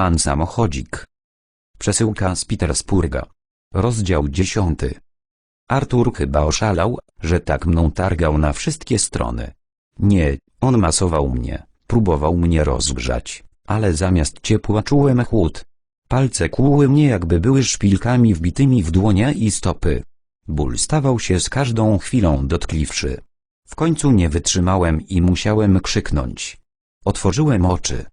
pan samochodzik. Przesyłka z Petersburga. Rozdział dziesiąty. Artur chyba oszalał, że tak mną targał na wszystkie strony. Nie, on masował mnie, próbował mnie rozgrzać, ale zamiast ciepła czułem chłód. Palce kłuły mnie jakby były szpilkami wbitymi w dłonie i stopy. Ból stawał się z każdą chwilą dotkliwszy. W końcu nie wytrzymałem i musiałem krzyknąć. Otworzyłem oczy.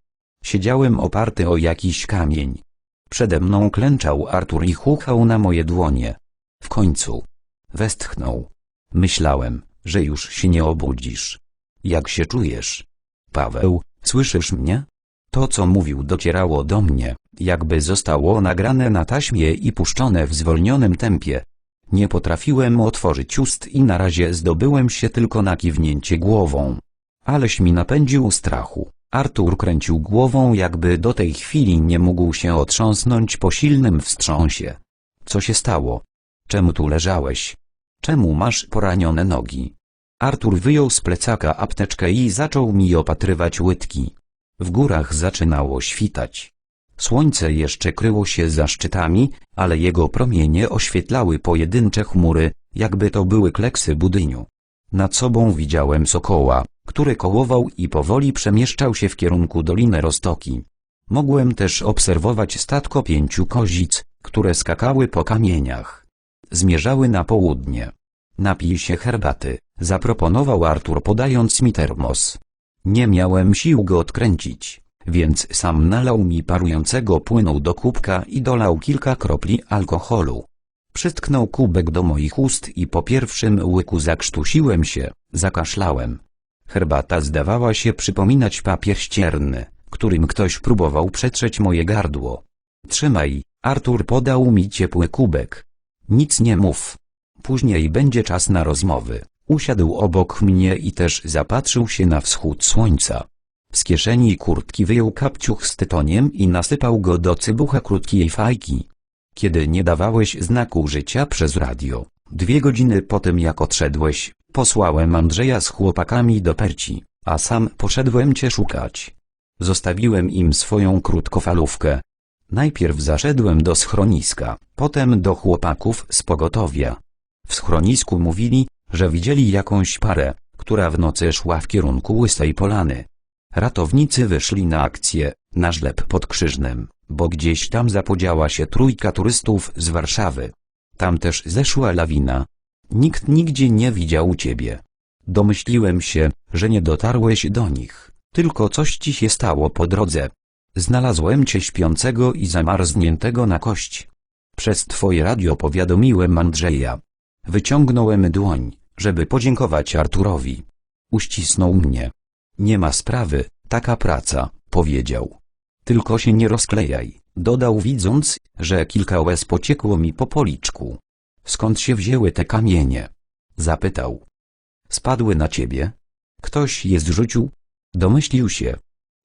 Siedziałem oparty o jakiś kamień. Przede mną klęczał Artur i chuchał na moje dłonie. W końcu. Westchnął. Myślałem, że już się nie obudzisz. Jak się czujesz? Paweł, słyszysz mnie? To co mówił docierało do mnie, jakby zostało nagrane na taśmie i puszczone w zwolnionym tempie. Nie potrafiłem otworzyć ust i na razie zdobyłem się tylko na kiwnięcie głową. Aleś mi napędził strachu. Artur kręcił głową jakby do tej chwili nie mógł się otrząsnąć po silnym wstrząsie. Co się stało? Czemu tu leżałeś? Czemu masz poranione nogi? Artur wyjął z plecaka apteczkę i zaczął mi opatrywać łydki. W górach zaczynało świtać. Słońce jeszcze kryło się za szczytami, ale jego promienie oświetlały pojedyncze chmury, jakby to były kleksy budyniu. Nad sobą widziałem sokoła, który kołował i powoli przemieszczał się w kierunku Doliny Rostoki. Mogłem też obserwować statko pięciu kozic, które skakały po kamieniach. Zmierzały na południe. Napij się herbaty, zaproponował Artur podając mi termos. Nie miałem sił go odkręcić, więc sam nalał mi parującego płynu do kubka i dolał kilka kropli alkoholu. Przytknął kubek do moich ust i po pierwszym łyku zakrztusiłem się, zakaszlałem. Herbata zdawała się przypominać papier ścierny, którym ktoś próbował przetrzeć moje gardło. Trzymaj, Artur podał mi ciepły kubek. Nic nie mów. Później będzie czas na rozmowy. Usiadł obok mnie i też zapatrzył się na wschód słońca. Z kieszeni kurtki wyjął kapciuch z tytoniem i nasypał go do cybucha krótkiej fajki. Kiedy nie dawałeś znaku życia przez radio, dwie godziny po tym jak odszedłeś, posłałem Andrzeja z chłopakami do Perci, a sam poszedłem cię szukać. Zostawiłem im swoją krótkofalówkę. Najpierw zaszedłem do schroniska, potem do chłopaków z pogotowia. W schronisku mówili, że widzieli jakąś parę, która w nocy szła w kierunku Łysej Polany. Ratownicy wyszli na akcję, na żleb pod Krzyżnem, bo gdzieś tam zapodziała się trójka turystów z Warszawy. Tam też zeszła lawina. Nikt nigdzie nie widział ciebie. Domyśliłem się, że nie dotarłeś do nich, tylko coś ci się stało po drodze. Znalazłem cię śpiącego i zamarzniętego na kość. Przez twoje radio powiadomiłem Andrzeja. Wyciągnąłem dłoń, żeby podziękować Arturowi. Uścisnął mnie. Nie ma sprawy, taka praca, powiedział. Tylko się nie rozklejaj, dodał widząc, że kilka łez pociekło mi po policzku. Skąd się wzięły te kamienie? Zapytał. Spadły na ciebie? Ktoś je zrzucił? Domyślił się.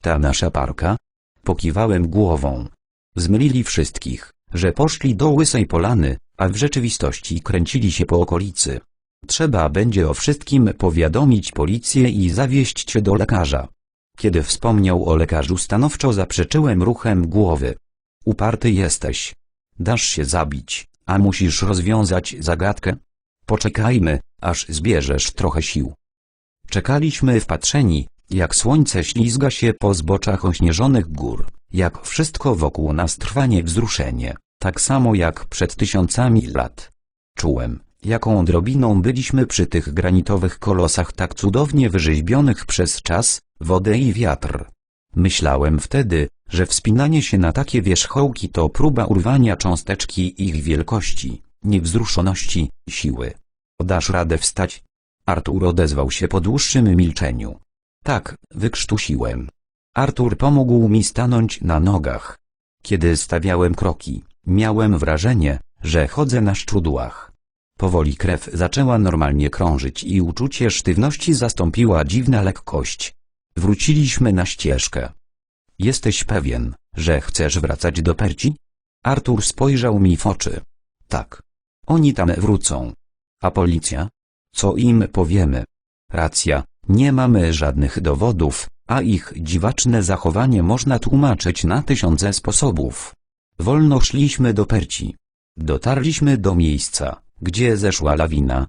Ta nasza parka? Pokiwałem głową. Zmylili wszystkich, że poszli do Łysej Polany, a w rzeczywistości kręcili się po okolicy. Trzeba będzie o wszystkim powiadomić policję i zawieźć cię do lekarza. Kiedy wspomniał o lekarzu stanowczo zaprzeczyłem ruchem głowy. Uparty jesteś. Dasz się zabić, a musisz rozwiązać zagadkę? Poczekajmy, aż zbierzesz trochę sił. Czekaliśmy wpatrzeni, jak słońce ślizga się po zboczach ośnieżonych gór, jak wszystko wokół nas trwa niewzruszenie, tak samo jak przed tysiącami lat. Czułem, jaką drobiną byliśmy przy tych granitowych kolosach tak cudownie wyrzeźbionych przez czas, wodę i wiatr. Myślałem wtedy, że wspinanie się na takie wierzchołki to próba urwania cząsteczki ich wielkości, niewzruszoności, siły. Dasz radę wstać? Artur odezwał się po dłuższym milczeniu. Tak, wykrztusiłem. Artur pomógł mi stanąć na nogach. Kiedy stawiałem kroki, miałem wrażenie, że chodzę na szczudłach. Powoli krew zaczęła normalnie krążyć i uczucie sztywności zastąpiła dziwna lekkość. Wróciliśmy na ścieżkę. Jesteś pewien, że chcesz wracać do Perci? Artur spojrzał mi w oczy. Tak. Oni tam wrócą. A policja? Co im powiemy? Racja, nie mamy żadnych dowodów, a ich dziwaczne zachowanie można tłumaczyć na tysiące sposobów. Wolno szliśmy do Perci. Dotarliśmy do miejsca, gdzie zeszła lawina.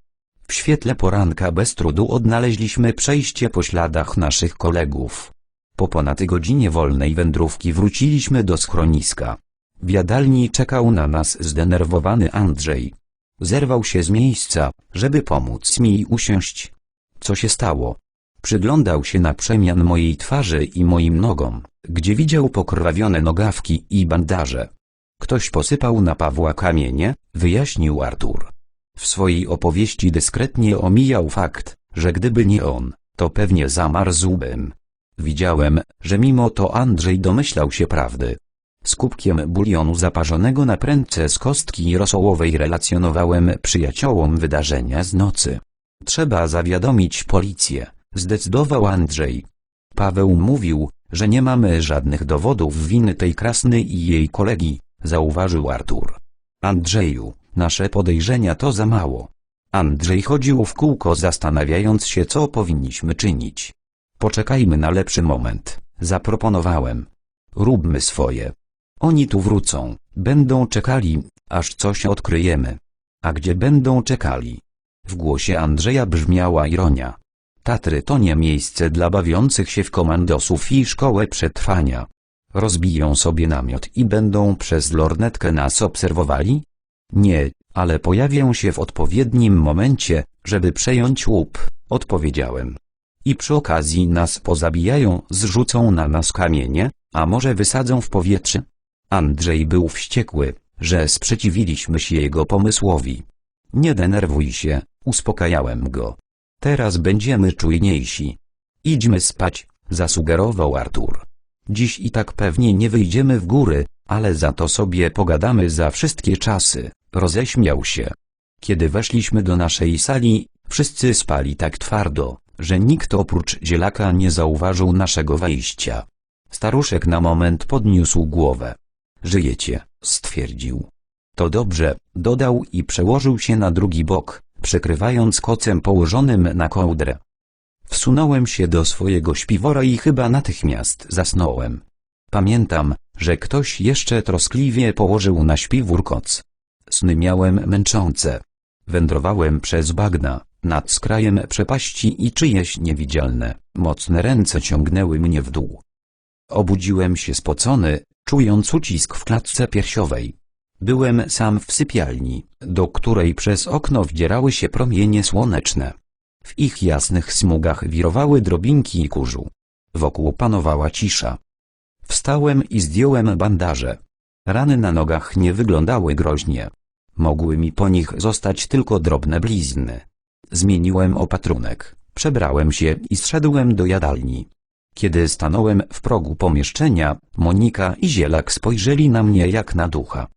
W świetle poranka bez trudu odnaleźliśmy przejście po śladach naszych kolegów. Po ponad godzinie wolnej wędrówki wróciliśmy do schroniska. W jadalni czekał na nas zdenerwowany Andrzej. Zerwał się z miejsca, żeby pomóc mi usiąść. Co się stało? Przyglądał się na przemian mojej twarzy i moim nogom, gdzie widział pokrwawione nogawki i bandaże. Ktoś posypał na Pawła kamienie, wyjaśnił Artur. W swojej opowieści dyskretnie omijał fakt, że gdyby nie on, to pewnie zamarzłbym. Widziałem, że mimo to Andrzej domyślał się prawdy. Z kubkiem bulionu zaparzonego na prędce z kostki rosołowej relacjonowałem przyjaciołom wydarzenia z nocy. Trzeba zawiadomić policję, zdecydował Andrzej. Paweł mówił, że nie mamy żadnych dowodów winy tej krasny i jej kolegi, zauważył Artur. Andrzeju, nasze podejrzenia to za mało. Andrzej chodził w kółko zastanawiając się co powinniśmy czynić. Poczekajmy na lepszy moment, zaproponowałem. Róbmy swoje. Oni tu wrócą, będą czekali, aż coś odkryjemy. A gdzie będą czekali? W głosie Andrzeja brzmiała ironia. Tatry to nie miejsce dla bawiących się w komandosów i szkołę przetrwania. Rozbiją sobie namiot i będą przez lornetkę nas obserwowali? Nie, ale pojawią się w odpowiednim momencie, żeby przejąć łup, odpowiedziałem. I przy okazji nas pozabijają, zrzucą na nas kamienie, a może wysadzą w powietrze? Andrzej był wściekły, że sprzeciwiliśmy się jego pomysłowi. Nie denerwuj się, uspokajałem go. Teraz będziemy czujniejsi. Idźmy spać, zasugerował Artur. Dziś i tak pewnie nie wyjdziemy w góry, ale za to sobie pogadamy za wszystkie czasy, roześmiał się. Kiedy weszliśmy do naszej sali, wszyscy spali tak twardo, że nikt oprócz zielaka nie zauważył naszego wejścia. Staruszek na moment podniósł głowę. Żyjecie, stwierdził. To dobrze, dodał i przełożył się na drugi bok, przykrywając kocem położonym na kołdrę. Wsunąłem się do swojego śpiwora i chyba natychmiast zasnąłem. Pamiętam, że ktoś jeszcze troskliwie położył na śpiwór koc. Sny miałem męczące. Wędrowałem przez bagna, nad skrajem przepaści i czyjeś niewidzialne, mocne ręce ciągnęły mnie w dół. Obudziłem się spocony, czując ucisk w klatce piersiowej. Byłem sam w sypialni, do której przez okno wdzierały się promienie słoneczne. W ich jasnych smugach wirowały drobinki kurzu. Wokół panowała cisza. Wstałem i zdjąłem bandaże. Rany na nogach nie wyglądały groźnie. Mogły mi po nich zostać tylko drobne blizny. Zmieniłem opatrunek, przebrałem się i zszedłem do jadalni. Kiedy stanąłem w progu pomieszczenia, Monika i Zielak spojrzeli na mnie jak na ducha.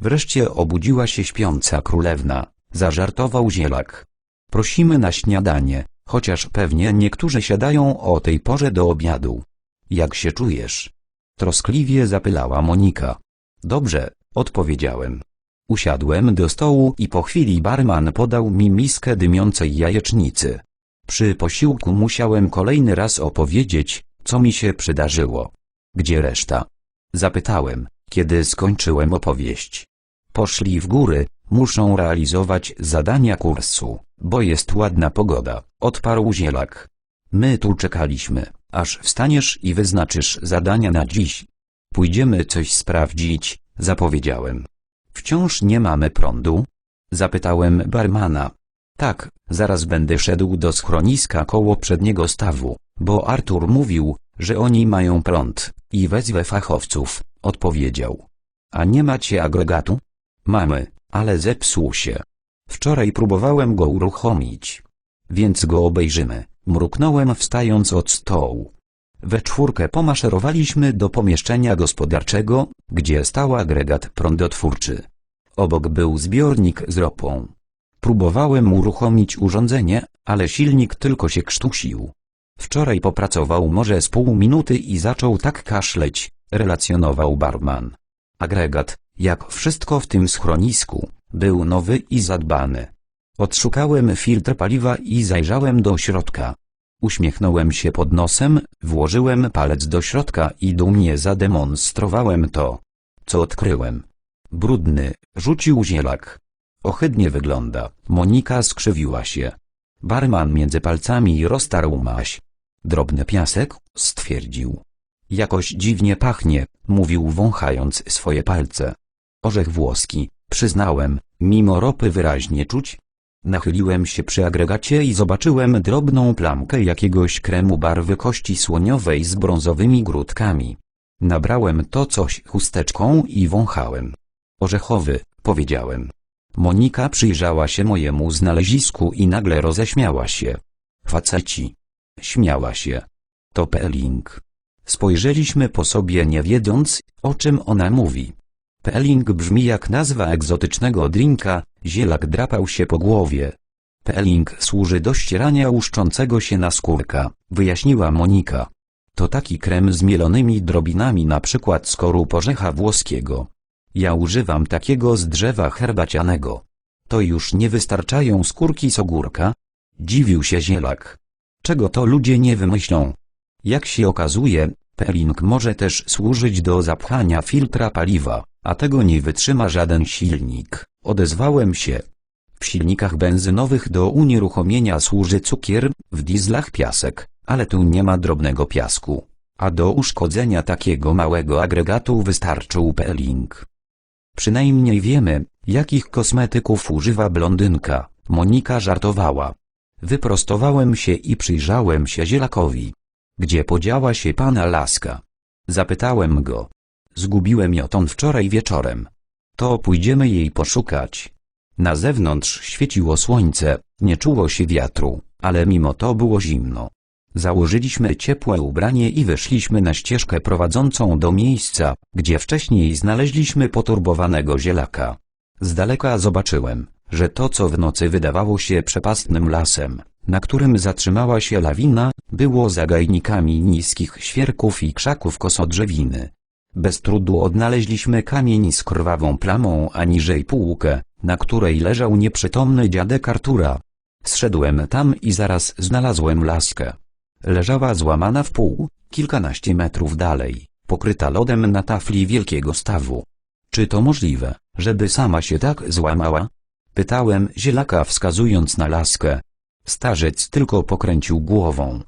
Wreszcie obudziła się śpiąca królewna, zażartował Zielak. Prosimy na śniadanie, chociaż pewnie niektórzy siadają o tej porze do obiadu. Jak się czujesz? Troskliwie zapylała Monika. Dobrze, odpowiedziałem. Usiadłem do stołu i po chwili barman podał mi miskę dymiącej jajecznicy. Przy posiłku musiałem kolejny raz opowiedzieć, co mi się przydarzyło. Gdzie reszta? Zapytałem, kiedy skończyłem opowieść. Poszli w góry, muszą realizować zadania kursu, bo jest ładna pogoda, odparł zielak. My tu czekaliśmy, aż wstaniesz i wyznaczysz zadania na dziś. Pójdziemy coś sprawdzić, zapowiedziałem. Wciąż nie mamy prądu? Zapytałem barmana. Tak, zaraz będę szedł do schroniska koło przedniego stawu, bo Artur mówił, że oni mają prąd, i wezwę fachowców, odpowiedział. A nie macie agregatu? Mamy, ale zepsuł się. Wczoraj próbowałem go uruchomić. Więc go obejrzymy, mruknąłem wstając od stołu. We czwórkę pomaszerowaliśmy do pomieszczenia gospodarczego, gdzie stał agregat prądotwórczy. Obok był zbiornik z ropą. Próbowałem uruchomić urządzenie, ale silnik tylko się krztusił. Wczoraj popracował może z pół minuty i zaczął tak kaszleć, relacjonował barman. Agregat, jak wszystko w tym schronisku, był nowy i zadbany. Odszukałem filtr paliwa i zajrzałem do środka. Uśmiechnąłem się pod nosem, włożyłem palec do środka i dumnie zademonstrowałem to, co odkryłem. Brudny, rzucił zielak. Ohydnie wygląda. Monika skrzywiła się. Barman między palcami roztarł maś. Drobny piasek, stwierdził. Jakoś dziwnie pachnie, mówił wąchając swoje palce. Orzech włoski, przyznałem, mimo ropy wyraźnie czuć. Nachyliłem się przy agregacie i zobaczyłem drobną plamkę jakiegoś kremu barwy kości słoniowej z brązowymi grudkami. Nabrałem to coś chusteczką i wąchałem. Orzechowy, powiedziałem. Monika przyjrzała się mojemu znalezisku i nagle roześmiała się. Faceci. Śmiała się. To Pelling. Spojrzeliśmy po sobie nie wiedząc, o czym ona mówi. Pelling brzmi jak nazwa egzotycznego drinka, zielak drapał się po głowie. Pelling służy do ścierania łuszczącego się naskórka, wyjaśniła Monika. To taki krem z mielonymi drobinami na przykład skorup orzecha włoskiego. Ja używam takiego z drzewa herbacianego. To już nie wystarczają skórki z ogórka? Dziwił się zielak. Czego to ludzie nie wymyślą? Jak się okazuje, peeling może też służyć do zapchania filtra paliwa, a tego nie wytrzyma żaden silnik. Odezwałem się. W silnikach benzynowych do unieruchomienia służy cukier, w dieslach piasek, ale tu nie ma drobnego piasku. A do uszkodzenia takiego małego agregatu wystarczył peeling. Przynajmniej wiemy, jakich kosmetyków używa blondynka, Monika żartowała. Wyprostowałem się i przyjrzałem się zielakowi. Gdzie podziała się pana laska? Zapytałem go. Zgubiłem ją wczoraj wieczorem. To pójdziemy jej poszukać. Na zewnątrz świeciło słońce, nie czuło się wiatru, ale mimo to było zimno. Założyliśmy ciepłe ubranie i wyszliśmy na ścieżkę prowadzącą do miejsca, gdzie wcześniej znaleźliśmy poturbowanego zielaka. Z daleka zobaczyłem, że to co w nocy wydawało się przepastnym lasem, na którym zatrzymała się lawina, było zagajnikami niskich świerków i krzaków kosodrzewiny. Bez trudu odnaleźliśmy kamień z krwawą plamą, a niżej półkę, na której leżał nieprzytomny dziadek Artura. Zszedłem tam i zaraz znalazłem laskę. Leżała złamana w pół, kilkanaście metrów dalej, pokryta lodem na tafli wielkiego stawu. Czy to możliwe, żeby sama się tak złamała? Pytałem zielaka wskazując na laskę. Starzec tylko pokręcił głową.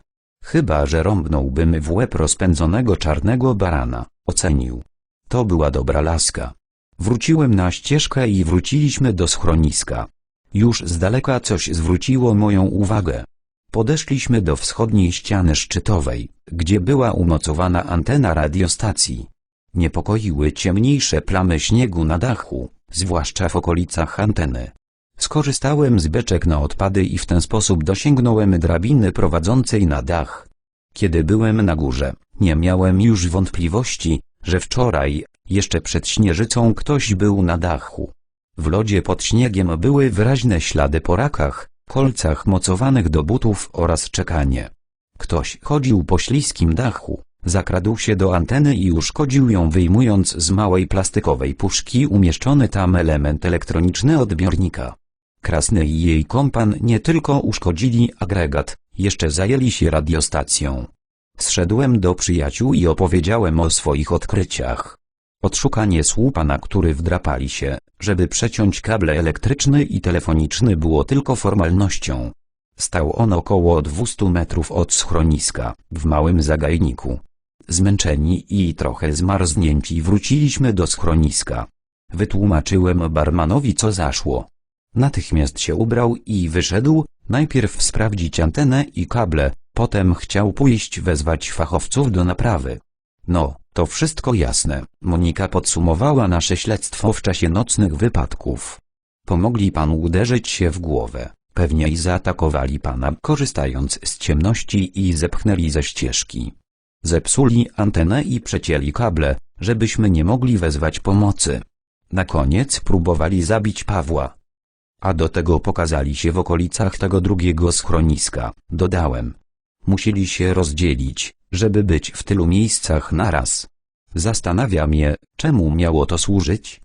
Chyba, że rąbnąłbym w łeb rozpędzonego czarnego barana, ocenił. To była dobra laska. Wróciłem na ścieżkę i wróciliśmy do schroniska. Już z daleka coś zwróciło moją uwagę. Podeszliśmy do wschodniej ściany szczytowej, gdzie była umocowana antena radiostacji. Niepokoiły ciemniejsze plamy śniegu na dachu, zwłaszcza w okolicach anteny. Skorzystałem z beczek na odpady i w ten sposób dosięgnąłem drabiny prowadzącej na dach. Kiedy byłem na górze, nie miałem już wątpliwości, że wczoraj, jeszcze przed śnieżycą ktoś był na dachu. W lodzie pod śniegiem były wyraźne ślady po rakach, kolcach mocowanych do butów oraz czekanie. Ktoś chodził po śliskim dachu, zakradł się do anteny i uszkodził ją wyjmując z małej plastikowej puszki umieszczony tam element elektroniczny odbiornika. Krasny i jej kompan nie tylko uszkodzili agregat, jeszcze zajęli się radiostacją. Zszedłem do przyjaciół i opowiedziałem o swoich odkryciach. Odszukanie słupa na który wdrapali się, żeby przeciąć kable elektryczny i telefoniczny było tylko formalnością. Stał on około 200 metrów od schroniska, w małym zagajniku. Zmęczeni i trochę zmarznięci wróciliśmy do schroniska. Wytłumaczyłem barmanowi co zaszło. Natychmiast się ubrał i wyszedł, najpierw sprawdzić antenę i kable, potem chciał pójść wezwać fachowców do naprawy. No, to wszystko jasne. Monika podsumowała nasze śledztwo w czasie nocnych wypadków. Pomogli panu uderzyć się w głowę. Pewnie i zaatakowali pana korzystając z ciemności i zepchnęli ze ścieżki. Zepsuli antenę i przecięli kable, żebyśmy nie mogli wezwać pomocy. Na koniec próbowali zabić Pawła. A do tego pokazali się w okolicach tego drugiego schroniska, dodałem. Musieli się rozdzielić, żeby być w tylu miejscach naraz. Zastanawia mnie, czemu miało to służyć?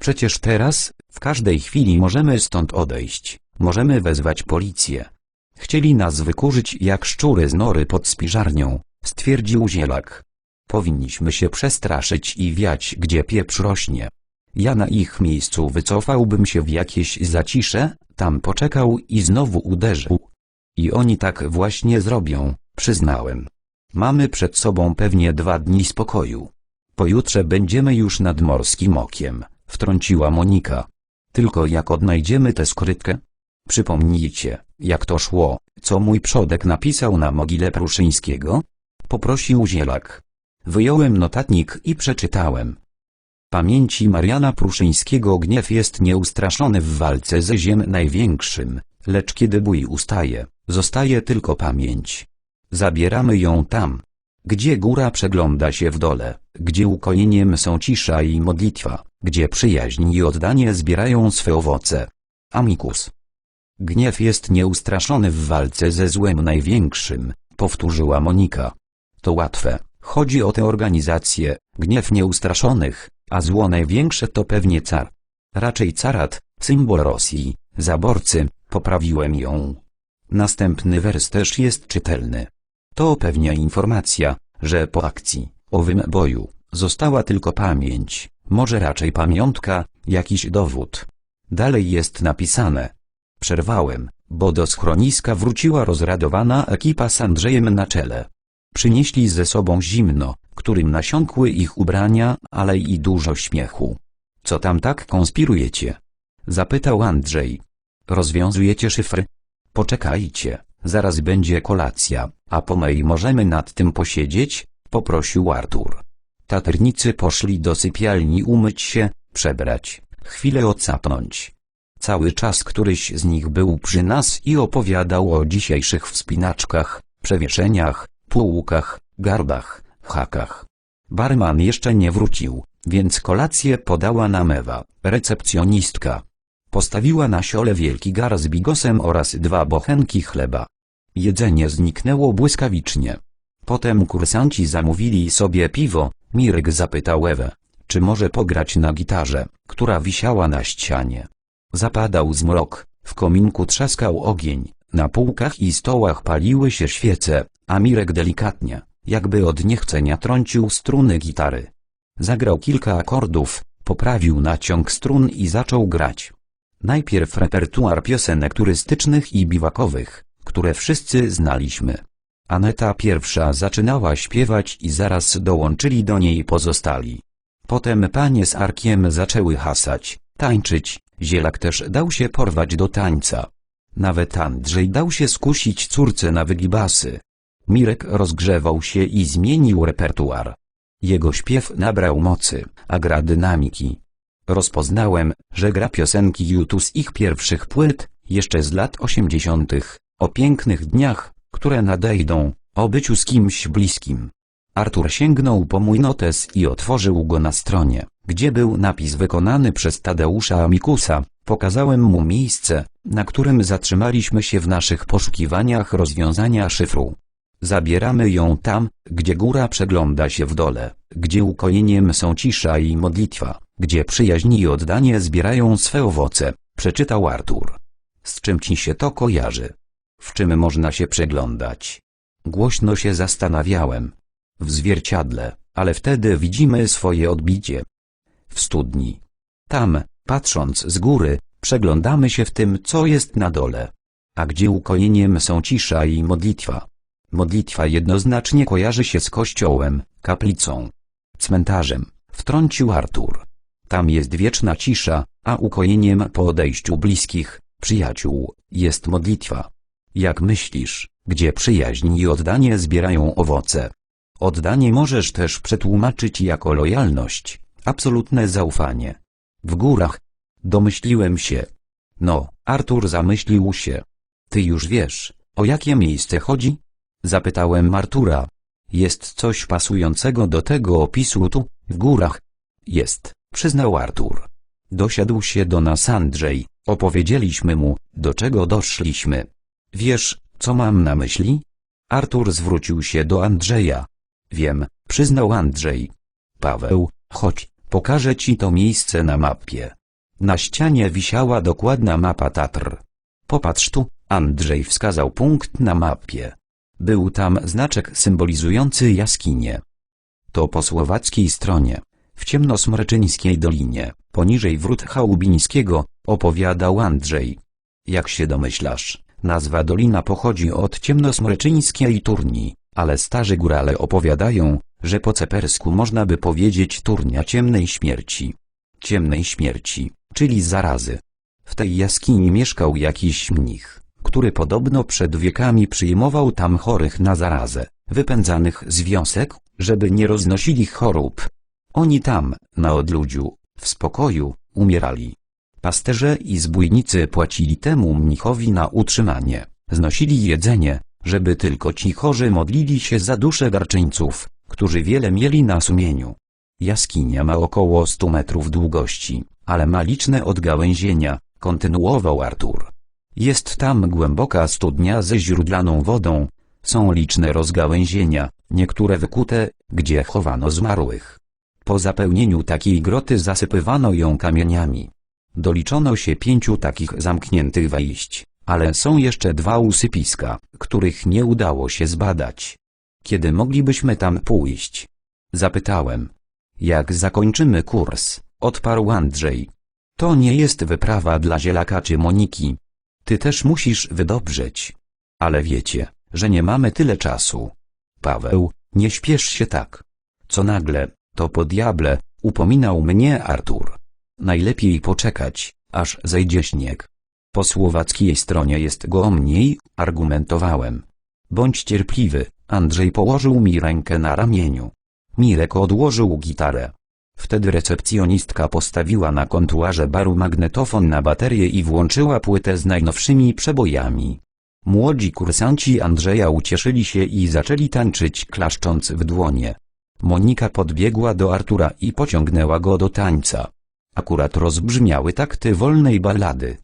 Przecież teraz, w każdej chwili możemy stąd odejść, możemy wezwać policję. Chcieli nas wykurzyć jak szczury z nory pod spiżarnią, stwierdził Zielak. Powinniśmy się przestraszyć i wiać gdzie pieprz rośnie. Ja na ich miejscu wycofałbym się w jakieś zacisze, tam poczekał i znowu uderzył. I oni tak właśnie zrobią, przyznałem. Mamy przed sobą pewnie dwa dni spokoju. Pojutrze będziemy już nad morskim okiem, wtrąciła Monika. Tylko jak odnajdziemy tę skrytkę? Przypomnijcie, jak to szło, co mój przodek napisał na mogile Pruszyńskiego? Poprosił Zielak. Wyjąłem notatnik i przeczytałem. Pamięci Mariana Pruszyńskiego gniew jest nieustraszony w walce ze ziem największym, lecz kiedy bój ustaje, zostaje tylko pamięć. Zabieramy ją tam, gdzie góra przegląda się w dole, gdzie ukojeniem są cisza i modlitwa, gdzie przyjaźń i oddanie zbierają swe owoce. Amicus. Gniew jest nieustraszony w walce ze złem największym, powtórzyła Monika. To łatwe, chodzi o tę organizację, gniew nieustraszonych, a zło największe to pewnie car. Raczej carat, symbol Rosji, zaborcy, poprawiłem ją. Następny wers też jest czytelny. To pewnie informacja, że po akcji, owym boju, została tylko pamięć, może raczej pamiątka, jakiś dowód. Dalej jest napisane. Przerwałem, bo do schroniska wróciła rozradowana ekipa z Andrzejem na czele. Przynieśli ze sobą zimno, którym nasiąkły ich ubrania, ale i dużo śmiechu. Co tam tak konspirujecie? Zapytał Andrzej. Rozwiązujecie szyfry? Poczekajcie, zaraz będzie kolacja, a po mej możemy nad tym posiedzieć, poprosił Artur. Taternicy poszli do sypialni umyć się, przebrać, chwilę odsapnąć. Cały czas któryś z nich był przy nas i opowiadał o dzisiejszych wspinaczkach, przewieszeniach, półkach, garbach, hakach. Barman jeszcze nie wrócił, więc kolację podała nam Ewa, recepcjonistka. Postawiła na siole wielki gar z bigosem oraz dwa bochenki chleba. Jedzenie zniknęło błyskawicznie. Potem kursanci zamówili sobie piwo, Mirek zapytał Ewę, czy może pograć na gitarze, która wisiała na ścianie. Zapadał zmrok, w kominku trzaskał ogień, na półkach i stołach paliły się świece, a Mirek delikatnie, jakby od niechcenia trącił struny gitary. Zagrał kilka akordów, poprawił naciąg strun i zaczął grać. Najpierw repertuar piosenek turystycznych i biwakowych, które wszyscy znaliśmy. Aneta pierwsza zaczynała śpiewać i zaraz dołączyli do niej pozostali. Potem panie z Arkiem zaczęły hasać, tańczyć, Zielak też dał się porwać do tańca. Nawet Andrzej dał się skusić córce na wygibasy. Mirek rozgrzewał się i zmienił repertuar. Jego śpiew nabrał mocy, a gra dynamiki. Rozpoznałem, że gra piosenki YouTube z ich pierwszych płyt, jeszcze z lat osiemdziesiątych, o pięknych dniach, które nadejdą, o byciu z kimś bliskim. Artur sięgnął po mój notes i otworzył go na stronie, gdzie był napis wykonany przez Tadeusza Amikusa. Pokazałem mu miejsce, na którym zatrzymaliśmy się w naszych poszukiwaniach rozwiązania szyfru. Zabieramy ją tam, gdzie góra przegląda się w dole, gdzie ukojeniem są cisza i modlitwa, gdzie przyjaźń i oddanie zbierają swe owoce, przeczytał Artur. Z czym ci się to kojarzy? W czym można się przeglądać? Głośno się zastanawiałem. W zwierciadle, ale wtedy widzimy swoje odbicie. W studni. Tam, patrząc z góry, przeglądamy się w tym, co jest na dole. A gdzie ukojeniem są cisza i modlitwa. Modlitwa jednoznacznie kojarzy się z kościołem, kaplicą, cmentarzem, wtrącił Artur. Tam jest wieczna cisza, a ukojeniem po odejściu bliskich, przyjaciół, jest modlitwa. Jak myślisz, gdzie przyjaźń i oddanie zbierają owoce? Oddanie możesz też przetłumaczyć jako lojalność, absolutne zaufanie. W górach. Domyśliłem się. No, Artur zamyślił się. Ty już wiesz, o jakie miejsce chodzi? Zapytałem Artura. Jest coś pasującego do tego opisu tu, w górach? Jest, przyznał Artur. Dosiadł się do nas Andrzej, opowiedzieliśmy mu, do czego doszliśmy. Wiesz, co mam na myśli? Artur zwrócił się do Andrzeja. Wiem, przyznał Andrzej. Paweł, chodź, pokażę ci to miejsce na mapie. Na ścianie wisiała dokładna mapa Tatr. Popatrz tu, Andrzej wskazał punkt na mapie. Był tam znaczek symbolizujący jaskinię. To po słowackiej stronie, w ciemnosmreczyńskiej dolinie, poniżej wrót Chałubińskiego, opowiadał Andrzej. Jak się domyślasz, nazwa dolina pochodzi od ciemnosmreczyńskiej turni, ale starzy górale opowiadają, że po cepersku można by powiedzieć turnia ciemnej śmierci. Ciemnej śmierci, czyli zarazy. W tej jaskini mieszkał jakiś mnich, który podobno przed wiekami przyjmował tam chorych na zarazę, wypędzanych z wiosek, żeby nie roznosili chorób. Oni tam, na odludziu, w spokoju, umierali. Pasterze i zbójnicy płacili temu mnichowi na utrzymanie, znosili jedzenie, żeby tylko ci chorzy modlili się za dusze darczyńców, którzy wiele mieli na sumieniu. Jaskinia ma około 100 metrów długości, ale ma liczne odgałęzienia, kontynuował Artur. Jest tam głęboka studnia ze źródlaną wodą, są liczne rozgałęzienia, niektóre wykute, gdzie chowano zmarłych. Po zapełnieniu takiej groty zasypywano ją kamieniami. Doliczono się pięciu takich zamkniętych wejść, ale są jeszcze dwa usypiska, których nie udało się zbadać. Kiedy moglibyśmy tam pójść? Zapytałem. Jak zakończymy kurs, odparł Andrzej. To nie jest wyprawa dla zielaka czy Moniki. Ty też musisz wydobrzeć. Ale wiecie, że nie mamy tyle czasu. Paweł, nie śpiesz się tak. Co nagle, to po diable, upominał mnie Artur. Najlepiej poczekać, aż zejdzie śnieg. Po słowackiej stronie jest go mniej, argumentowałem. Bądź cierpliwy, Andrzej położył mi rękę na ramieniu. Mirek odłożył gitarę. Wtedy recepcjonistka postawiła na kontuarze baru magnetofon na baterię i włączyła płytę z najnowszymi przebojami. Młodzi kursanci Andrzeja ucieszyli się i zaczęli tańczyć klaszcząc w dłonie. Monika podbiegła do Artura i pociągnęła go do tańca. Akurat rozbrzmiały takty wolnej ballady.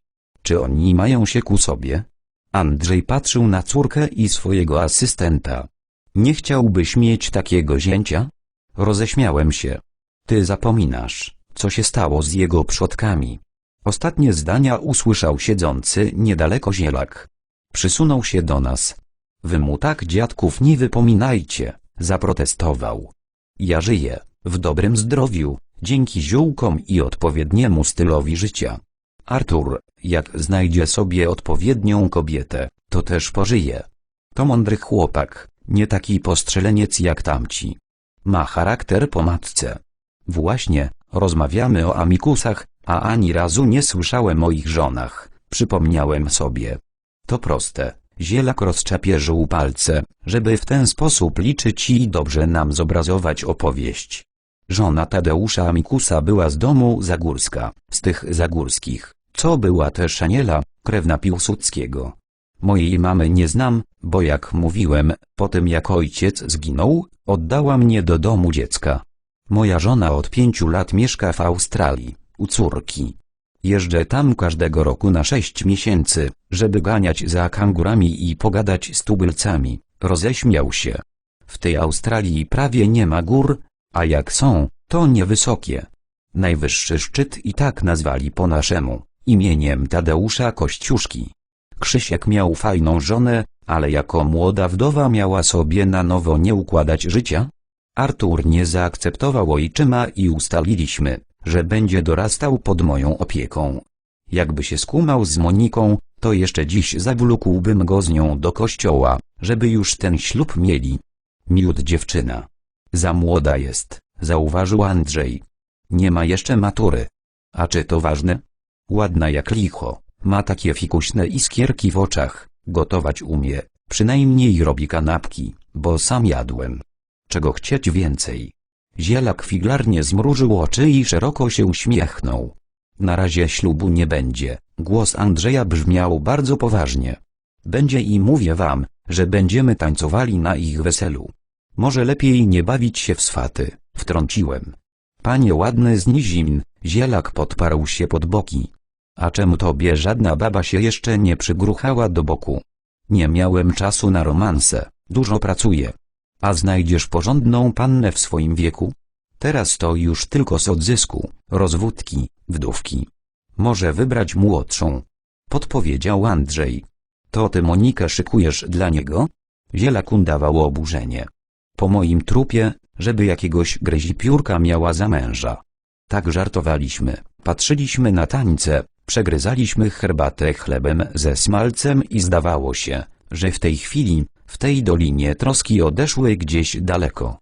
Czy oni mają się ku sobie? Andrzej patrzył na córkę i swojego asystenta. Nie chciałbyś mieć takiego zięcia? Roześmiałem się. Ty zapominasz, co się stało z jego przodkami. Ostatnie zdania usłyszał siedzący niedaleko zielak. Przysunął się do nas. Wy mu tak dziadków nie wypominajcie, zaprotestował. Ja żyję, w dobrym zdrowiu, dzięki ziółkom i odpowiedniemu stylowi życia. Artur, jak znajdzie sobie odpowiednią kobietę, to też pożyje. To mądry chłopak, nie taki postrzeleniec jak tamci. Ma charakter po matce. Właśnie, rozmawiamy o amikusach, a ani razu nie słyszałem o ich żonach, przypomniałem sobie. To proste, zielak rozczapierzył palce, żeby w ten sposób liczyć i dobrze nam zobrazować opowieść. Żona Tadeusza Amikusa była z domu Zagórska, z tych Zagórskich, co była też Aniela, krewna Piłsudskiego. Mojej mamy nie znam, bo jak mówiłem, po tym jak ojciec zginął, oddała mnie do domu dziecka. Moja żona od pięciu lat mieszka w Australii, u córki. Jeżdżę tam każdego roku na sześć miesięcy, żeby ganiać za kangurami i pogadać z tubylcami. Roześmiał się. W tej Australii prawie nie ma gór, a jak są, to niewysokie. Najwyższy szczyt i tak nazwali po naszemu, imieniem Tadeusza Kościuszki. Krzysiek miał fajną żonę, ale jako młoda wdowa miała sobie na nowo nie układać życia. Artur nie zaakceptował ojczyma i ustaliliśmy, że będzie dorastał pod moją opieką. Jakby się skumał z Moniką, to jeszcze dziś zawlókłbym go z nią do kościoła, żeby już ten ślub mieli. Miód dziewczyna. Za młoda jest, zauważył Andrzej. Nie ma jeszcze matury. A czy to ważne? Ładna jak licho, ma takie fikuśne iskierki w oczach, gotować umie, przynajmniej robi kanapki, bo sam jadłem. Czego chcieć więcej? Zielak figlarnie zmrużył oczy i szeroko się uśmiechnął. Na razie ślubu nie będzie, głos Andrzeja brzmiał bardzo poważnie. Będzie i mówię wam, że będziemy tańcowali na ich weselu. Może lepiej nie bawić się w swaty, wtrąciłem. Panie ładny z nizin, zielak podparł się pod boki. A czemu tobie żadna baba się jeszcze nie przygruchała do boku? Nie miałem czasu na romanse, dużo pracuję. A znajdziesz porządną pannę w swoim wieku? Teraz to już tylko z odzysku, rozwódki, wdówki. Może wybrać młodszą. Podpowiedział Andrzej. To ty Monikę szykujesz dla niego? Zielakun dawał oburzenie. Po moim trupie, żeby jakiegoś gryzipiórka miała za męża. Tak żartowaliśmy, patrzyliśmy na tańce, przegryzaliśmy herbatę chlebem ze smalcem i zdawało się, że w tej chwili, w tej dolinie troski odeszły gdzieś daleko.